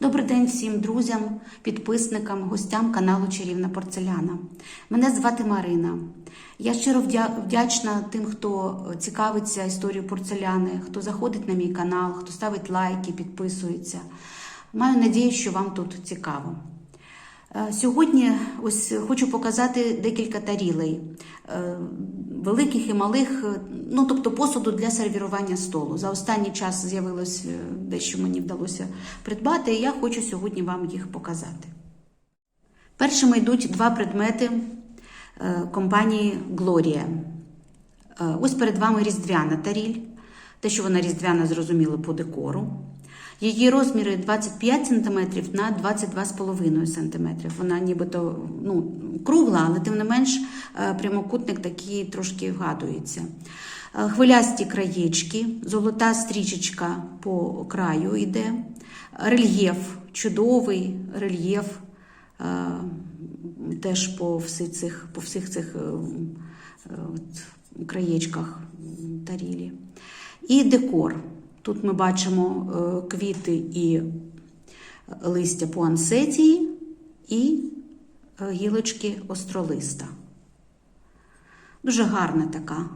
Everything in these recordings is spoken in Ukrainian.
Добрий день всім друзям, підписникам, гостям каналу Чарівна Порцеляна. Мене звати Марина. Я щиро вдячна тим, хто цікавиться історією порцеляни, хто заходить на мій канал, хто ставить лайки, підписується. Маю надію, що вам тут цікаво. Е, Сьогодні ось хочу показати декілька тарілей, е, великих і малих, е, ну тобто посуду для сервірування столу. За останній час з'явилось е, дещо мені вдалося придбати, і я хочу сьогодні вам їх показати. Першими йдуть два предмети е, компанії. Е, Ось перед вами різдвяна таріль. Те, що вона різдвяна, зрозуміло по декору. Її розміри 25 см на 22,5 см. Вона нібито ну, кругла, але тим не менш е, прямокутник такий трошки вгадується. Е, Хвилясті краєчки, золота стрічечка по краю йде, рельєф, чудовий рельєф е, теж по всіх цих, по всіх цих от, краєчках тарілі. І декор. Тут ми бачимо е, квіти і листя по ансетії і е, гілочки остролиста. Дуже гарна така,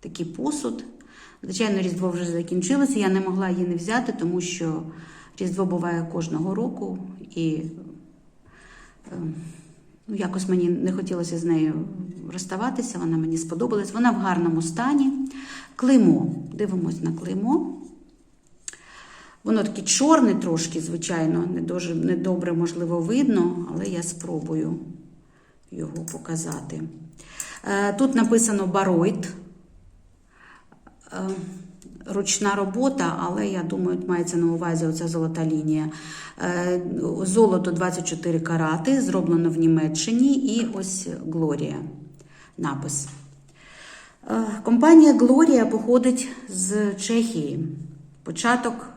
такий посуд. Звичайно, Різдво вже закінчилося. Я не могла її не взяти, тому що Різдво буває кожного року, і е, ну, якось мені не хотілося з нею розставатися. Вона мені сподобалась. Вона в гарному стані. Клеймо. Дивимось на клеймо. Воно таке чорне трошки, звичайно, не дуже недобре, можливо, видно, але я спробую його показати. Е, Тут написано Баройт. Е, Ручна робота, але я думаю, мається на увазі оця золота лінія. Е, Золото 24 карати, зроблено в Німеччині, і ось Глорія напис. Компанія Глорія походить з Чехії. Початок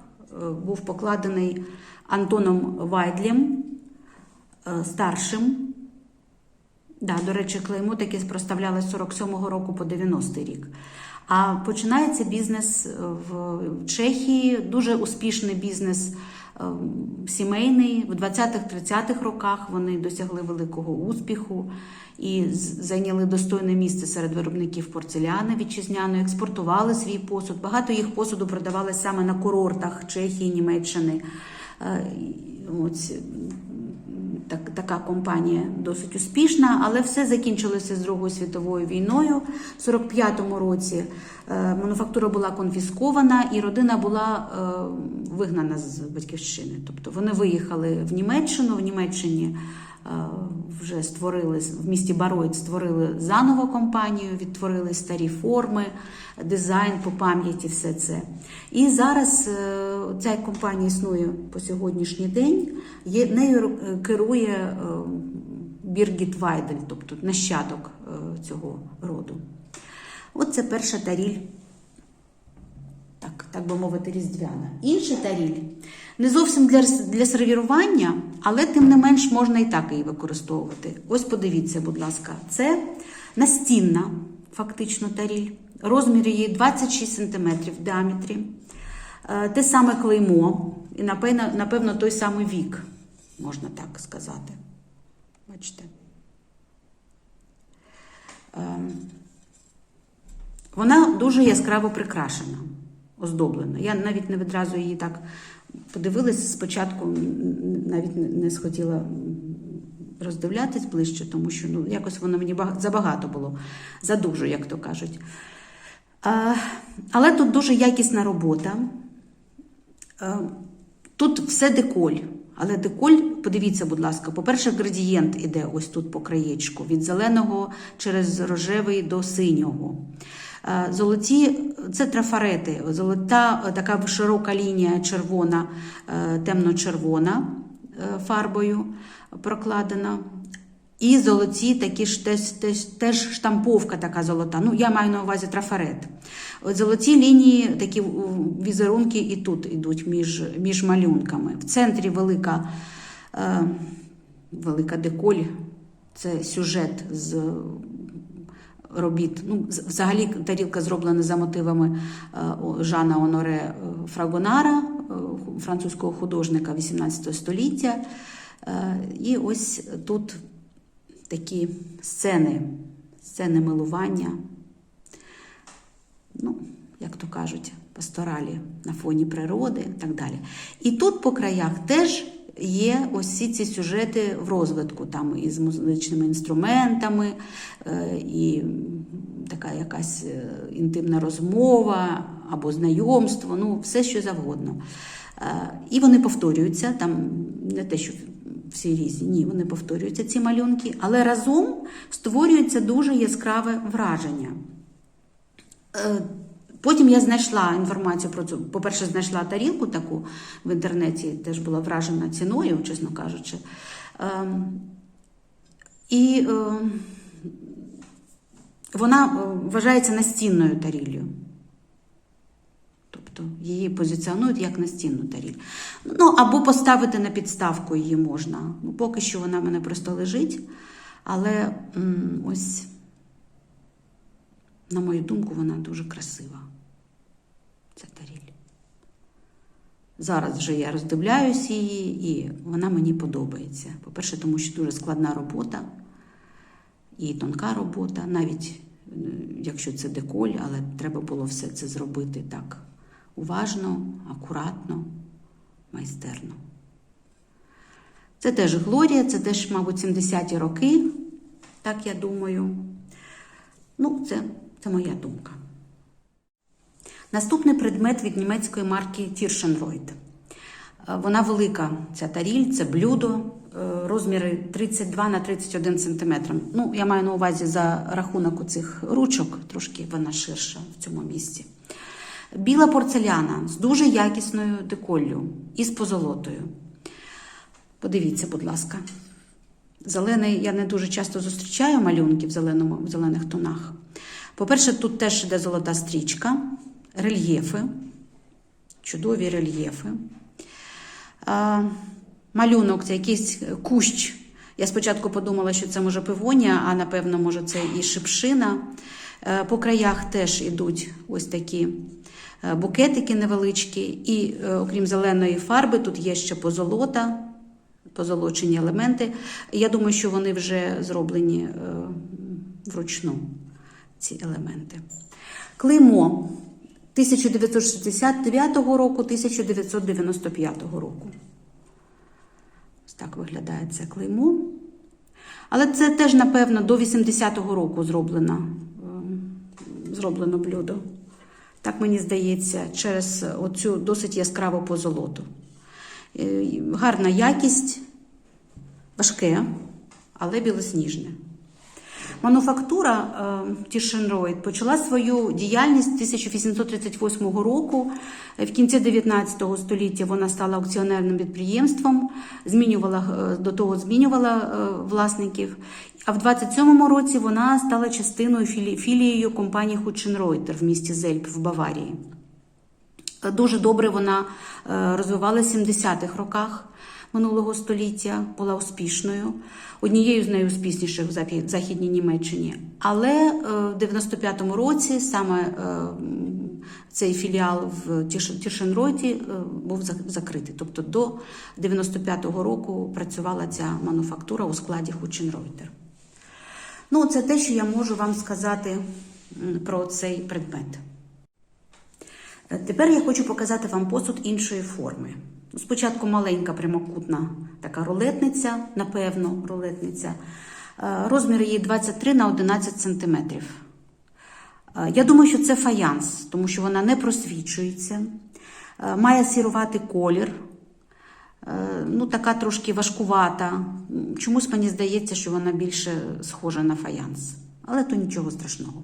був покладений Антоном Вайдлем, е, старшим. Да, до речі, клеймо таке спроставляли з 47-го року по 90-й рік. А починається бізнес в Чехії, дуже успішний бізнес е, сімейний. В 20-30-х роках вони досягли великого успіху і зайняли достойне місце серед виробників порцеляни вітчизняної, експортували свій посуд. Багато їх посуду продавали саме на курортах Чехії, Німеччини. Е, Ось так, така компанія досить успішна, але все закінчилося з Другою світовою війною. В 45-му році е, мануфактура була конфіскована, і родина була е, вигнана з батьківщини. Тобто вони виїхали в Німеччину. В Німеччині вже створили в місті Баройт створили заново компанію, відтворили старі форми, дизайн по пам'яті, все це. І зараз е, ця компанія існує по сьогоднішній день. Є, нею е, керує е, Біргіт Вайдель, тобто нащадок цього роду. От це перша таріль так, так би мовити, різдвяна. Інша таріль не зовсім для, для сервірування, але тим не менш можна і так її використовувати. Ось подивіться, будь ласка, це настінна фактично таріль. Розмір її 26 см в діаметрі. Е, Те саме клеймо, і напевно, напевно той самий вік, можна так сказати. Бачите. Ем, вона дуже яскраво прикрашена, оздоблена. Я навіть не відразу її так подивилася спочатку, навіть не- схотіла роздивлятись ближче, тому що ну, якось воно мені забагато було, задуже, як то кажуть. А, але тут дуже якісна робота. Е, Тут все деколь. Але деколь, подивіться, будь ласка, по-перше, градієнт іде ось тут по краєчку, від зеленого через рожевий до синього. Е, Золоті це трафарети, золота е, така широка лінія червона, е, темно-червона фарбою прокладена. І золоті такі ж теж, теж, теж штамповка така золота. Ну, я маю на увазі трафарет. От золоті лінії, такі візерунки і тут йдуть між, між малюнками. В центрі велика, е, велика деколь, це сюжет з робіт. Ну, взагалі тарілка зроблена за мотивами е, Жана Оноре е, Фрагонара, е, французького художника 18 століття. І ось тут такі сцени, сцени милування, ну, як то кажуть, пасторалі на фоні природи і так далі. І тут по краях теж є ось всі ці сюжети в розвитку, там із музичними інструментами, е, і така якась е, інтимна розмова або знайомство, ну, все що завгодно. Е, І вони повторюються, там не те, що всі різні, ні, вони повторюються, ці малюнки, але разом створюється дуже яскраве враження. Потім я знайшла інформацію про цю. По-перше, знайшла тарілку таку в інтернеті, теж була вражена ціною, чесно кажучи. Ем, І ем, вона е, вважається настінною таріллю. Тобто її позиціонують як настінну таріль. Ну, або поставити на підставку її можна. Ну, поки що вона в мене просто лежить. Але ось, на мою думку, вона дуже красива. Ця таріль. Зараз вже я роздивляюсь її, і вона мені подобається. По-перше, тому що дуже складна робота і тонка робота, навіть е, якщо це деколь, але треба було все це зробити так уважно, акуратно, майстерно. Це теж Глорія, це теж, мабуть, 70-ті роки, так я думаю. Ну, це, це моя думка. Наступний предмет від німецької марки Тіршенройд. Вона велика, ця таріль, це блюдо, е, розміри 32 на 31 см. Ну, я маю на увазі за рахунок у цих ручок, трошки вона ширша в цьому місці. Біла порцеляна з дуже якісною деколлю і з позолотою. Подивіться, будь ласка. Зелений я не дуже часто зустрічаю малюнки в, зеленому, в зелених тонах. По-перше, тут теж іде золота стрічка, рельєфи, чудові рельєфи. Малюнок це якийсь кущ. Я спочатку подумала, що це може пивонія, а напевно, може, це і шипшина. Е, По краях теж ідуть ось такі е, букетики невеличкі, і е, окрім зеленої фарби, тут є ще позолота, позолочені елементи. Я думаю, що вони вже зроблені вручну, ці елементи. Клеймо 1969 року, 1995 року. Ось так виглядає це клеймо. Але це теж, напевно, до 80-го року зроблено, е, зроблено блюдо. Так мені здається, через оцю досить яскраву позолоту. Е, Гарна якість, важке, але білосніжне. Мануфактура е, Тішенройд почала свою діяльність 1838 року. Е, В кінці 19 століття вона стала акціонерним підприємством, змінювала, е, до того змінювала власників. А в 27-му році вона стала частиною філією компанії Хученройтер в місті Зельп в Баварії. Дуже добре вона розвивалася в 70-х роках минулого століття, була успішною, однією з найуспішніших в Західній Німеччині. Але е, в 95-му році саме е, цей філіал в Тіш- Тішенройті е, був закритий. Тобто до 95-го року працювала ця мануфактура у складі Хученройтер. Ну, це те, що я можу вам сказати про цей предмет. Тепер я хочу показати вам посуд іншої форми. Спочатку маленька прямокутна така рулетниця, напевно, рулетниця. Е, Розмір її 23 на 11 см. Я думаю, що це фаянс, тому що вона не просвічується, е, має сіруватий колір. Е, Ну, така трошки важкувата. Чомусь мені здається, що вона більше схожа на фаянс. Але то нічого страшного.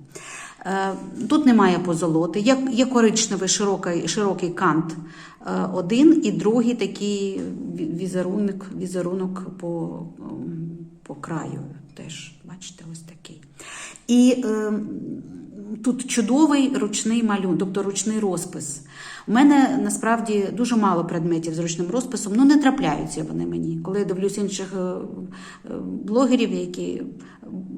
Е, Тут немає позолоти. Є, коричневий широкий, широкий кант е, один і другий такий візерунок, візерунок по, по краю. Теж, бачите, ось такий. І е, тут чудовий ручний малюнок, тобто ручний розпис. У мене насправді дуже мало предметів з ручним розписом, ну не трапляються вони мені. Коли я дивлюсь інших е, е, блогерів, які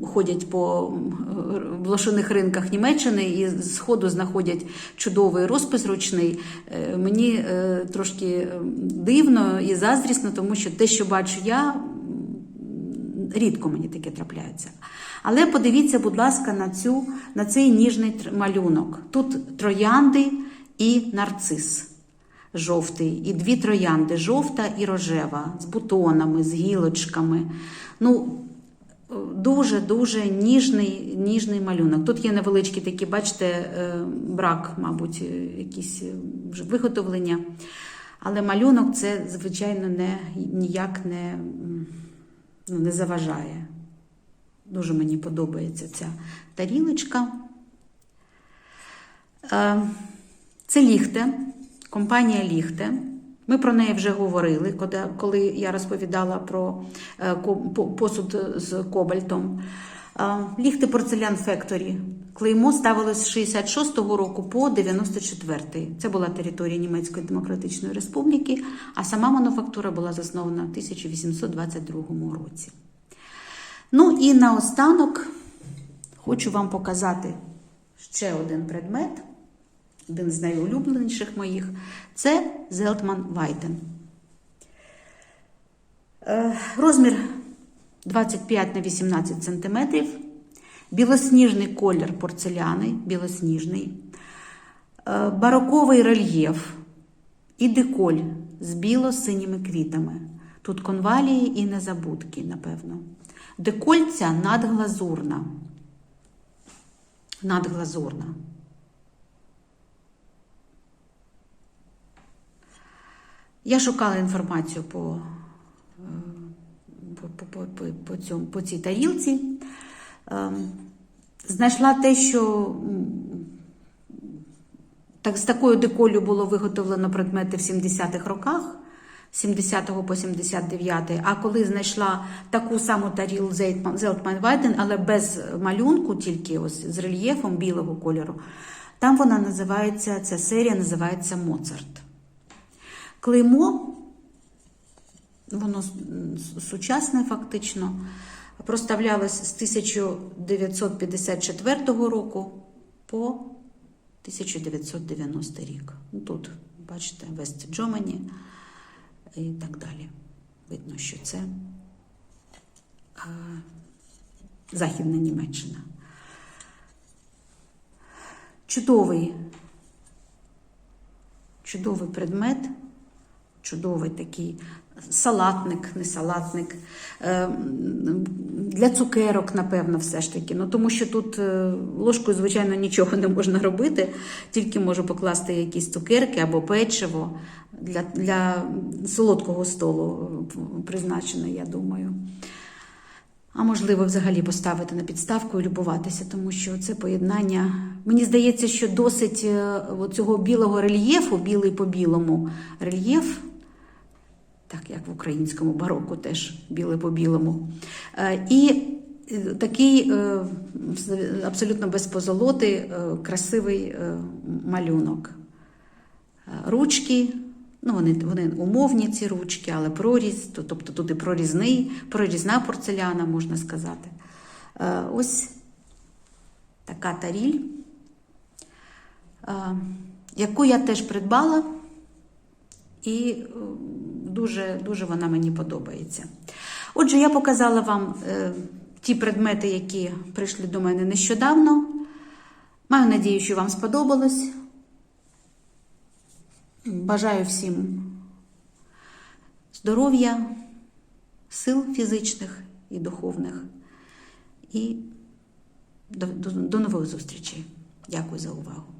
ходять по е, блошиних ринках Німеччини і з знаходять чудовий розпис ручний, е, мені е, трошки е, дивно і заздрісно, тому що те, що бачу я, рідко мені таке трапляється. Але подивіться, будь ласка, на, цю, на цей ніжний малюнок. Тут троянди і нарцис жовтий, і дві троянди жовта і рожева, з бутонами, з гілочками. Ну, Дуже-дуже ніжний, ніжний малюнок. Тут є невеличкі такі, бачите, е, брак, мабуть, е, якісь е, виготовлення. Але малюнок це, звичайно, не, ніяк не, ну, не заважає. Дуже мені подобається ця тарілочка. Е, Це ліхте, компанія Ліхте. Ми про неї вже говорили, коли- я розповідала про е, посуд з кобальтом. Ліхте Порцелян Фекторі. Клеймо ставилось з 66-го року по 94-й. Це була територія Німецької Демократичної Республіки, а сама мануфактура була заснована в 1822 році. Ну і наостанок хочу вам показати ще один предмет, один з найулюбленіших моїх це Зелтман Вайтен. Е, Розмір 25 на 18 см, білосніжний колір порцеляни, білосніжний, е, бароковий рельєф і деколь з біло-синіми квітами. Тут конвалії і незабудки, напевно. Деколь ця надглазурна. Надглазурна. Я шукала інформацію по, е, по, по, по, по, цьому, по цій тарілці. Ем, Знайшла те, що так, з такою деколю було виготовлено предмети в 70-х роках, з 70 по 79, а коли знайшла таку саму таріл Зелтман Вайден, але без малюнку, тільки ось з рельєфом білого кольору, там вона називається, ця серія називається Моцарт. Клеймо, воно сучасне фактично, проставлялось з 1954 року по 1990 рік. Ну, Тут, бачите, Вест Джомані і так далі. Видно, що це Західна Німеччина. Чудовий, чудовий предмет, чудовий такий салатник, не салатник. Е, Для цукерок, напевно, все ж таки. Ну, тому що тут е, ложкою, звичайно, нічого не можна робити, тільки можу покласти якісь цукерки або печиво для, для солодкого столу е, призначено, я думаю. А можливо, взагалі поставити на підставку і любуватися, тому що це поєднання. Мені здається, що досить цього білого рельєфу, білий по білому рельєф, так як в українському бароку теж біле по білому. Е, І е, такий е, абсолютно без позолоти, красивий малюнок. Ручки, ну вони, вони умовні ці ручки, але проріз, тобто тут і прорізний, прорізна порцеляна, можна сказати. Ось така таріль, яку я теж придбала, і дуже, дуже вона мені подобається. Отже, я показала вам е, ті предмети, які прийшли до мене нещодавно. Маю надію, що вам сподобалось. Бажаю всім здоров'я, сил фізичних і духовних. І до, до, до нових зустрічей. Дякую за увагу.